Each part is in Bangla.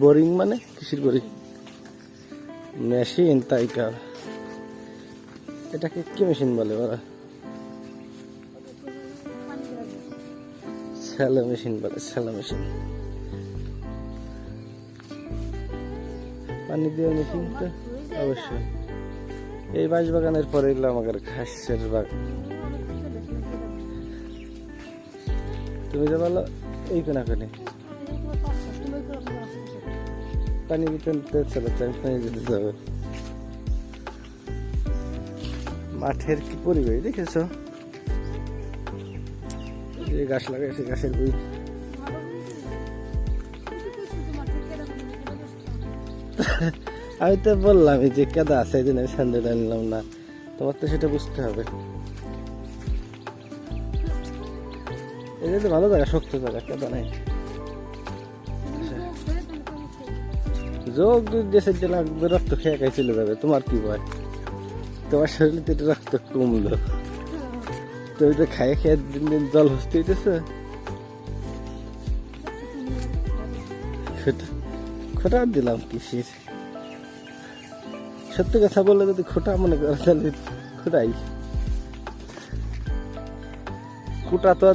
বোরিং মানে কিসের বোরিং মেশিন তাই কার এটাকে কি মেশিন বলে ওরা? স্যালো মেশিন বলে স্যালো মেশিন পানি দেওয়া মেশিন তো, অবশ্যই। এই বাঁশ বাগানের পরে এগুলো আমাদের ঘাসের বাগান। তুমি যে বলো, এই কোনা কোনে পানি দিতে দিতে চলো আমি পানি দিতে যাব মাঠের কি পরিবেশ দেখেছ যে গাছ লাগাইছে গাছের বই আমি তো বললাম যে কেদা আছে এই জন্য আমি স্যান্ডেল আনলাম না তোমার তো সেটা বুঝতে হবে এই যে ভালো জায়গা শক্ত জায়গা কেদা নাই যোগ দুধ দেশের যে লাগবে রক্ত খেয়ে খাই চলে যাবে তোমার কি ভয়? তোমার শরীরে তো রক্ত কমলো। তুমি তো খাই খেয়ে দিন দিন জল হস্তি হইতেছে। খোটা দিলাম কিসির? সত্যি কথা বললে যদি খোটা মনে করো, তাহলে খোটাই। খুঁটা তো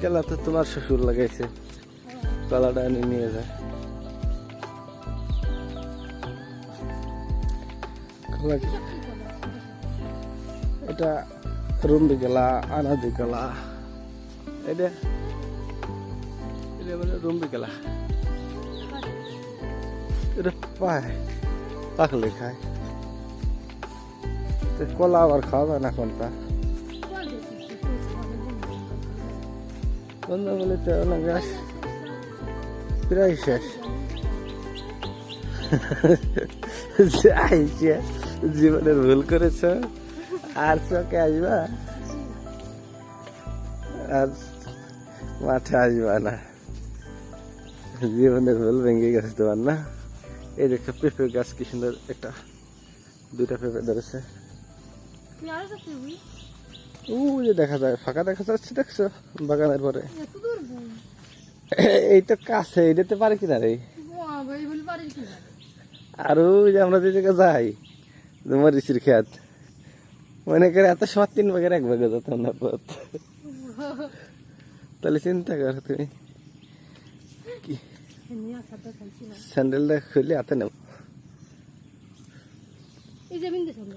কেলা তো তোমার শ্বশুর লাগাইছে। এনে নিয়ে যায়। এটা রুম্বি গেলা আনাদি গেলা এটা? এটা মানে রুম্বি গেলা এটা পায় পাকলে খায়। তো কলা আবার খাওয়া যায় না কোনটা? বন্ধ বলে তো গাছ প্রায় শেষ। জীবনের ভুল করেছ। আর চোখে আসবা? আর মাঠে আসবা না। জীবনের ভুল ভেঙে গেছে তোমার না? এই দেখো পেঁপে গাছ কি সুন্দর একটা দুইটা পেঁপে ধরেছে। ও যে দেখা যায় ফাঁকা দেখা যাচ্ছে দেখছ? বাগানের পরে। এই তো কাছে এটাতে পারে কিনা রে আর ওই যে আমরা যে জায়গায় যাই মরিচির খেত মনে করে এত সময় তিন ভাগের এক ভাগে যেতাম না পথ। তাহলে চিন্তা করো তুমি। স্যান্ডেলটা খুলে হাতে নেব বিন্দু সামনে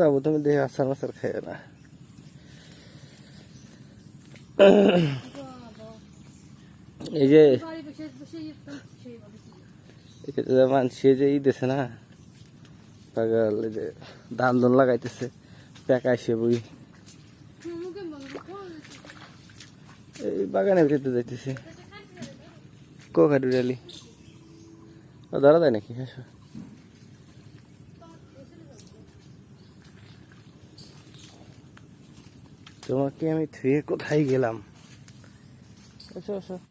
যাব তুমি দেখে আসার মাসার খাইও না। এই যে ই দিছে না পাগল এই যে ধান ধান লাগাইতেছে পেকাইছে বই। মুখে এই বাগানের ভিতরে যাইতেছে। কোকা ডুরালি ধরা যায় নাকি? হ্যাঁ তোমাকে আমি থুয়ে কোথায় গেলাম? আচ্ছা আচ্ছা